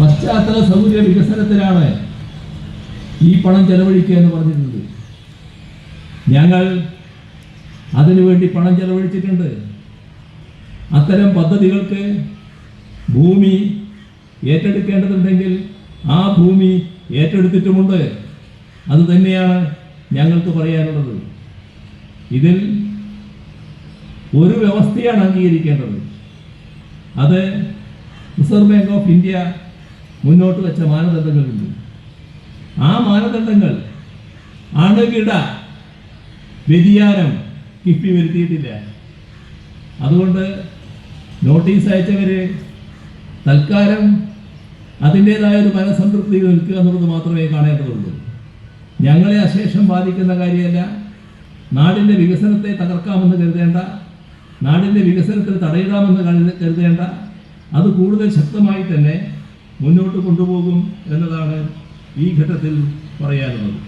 പശ്ചാത്തല സൗകര്യ വികസനത്തിനാണ് ഈ പണം ചെലവഴിക്കുക എന്ന് പറഞ്ഞിരുന്നത് ഞങ്ങൾ അതിനുവേണ്ടി പണം ചെലവഴിച്ചിട്ടുണ്ട്. അത്തരം പദ്ധതികൾക്ക് ഭൂമി ഏറ്റെടുക്കേണ്ടതുണ്ടെങ്കിൽ ആ ഭൂമി ഏറ്റെടുത്തിട്ടുമുണ്ട്. അത് തന്നെയാണ് ഞങ്ങൾക്ക് പറയാനുള്ളത്. ഇതിൽ ഒരു വ്യവസ്ഥയാണ് അംഗീകരിക്കേണ്ടത്. അത് റിസർവ് ബാങ്ക് ഓഫ് ഇന്ത്യ മുന്നോട്ട് വെച്ച മാനദണ്ഡങ്ങളുണ്ട്. ആ മാനദണ്ഡങ്ങൾ അണുകിട വ്യതിയാനം കിഫി വരുത്തിയിട്ടില്ല. അതുകൊണ്ട് നോട്ടീസ് അയച്ചവർ തൽക്കാലം അതിന്റേതായ ഒരു മനസംതൃപ്തിയിൽ നിൽക്കുക എന്നുള്ളത് മാത്രമേ കാണേണ്ടതുള്ളൂ. ഞങ്ങളെ അശേഷം ബാധിക്കുന്ന കാര്യമല്ല. നാടിന്റെ വികസനത്തെ തകർക്കാമെന്ന് കരുതേണ്ട. നാടിന്റെ വികസനത്തിന് തടയിടാമെന്ന് കരുതേണ്ട. അത് കൂടുതൽ ശക്തമായി തന്നെ മുന്നോട്ട് കൊണ്ടുപോകും എന്നതാണ് ഈ ഘട്ടത്തിൽ പറയാനുള്ളത്.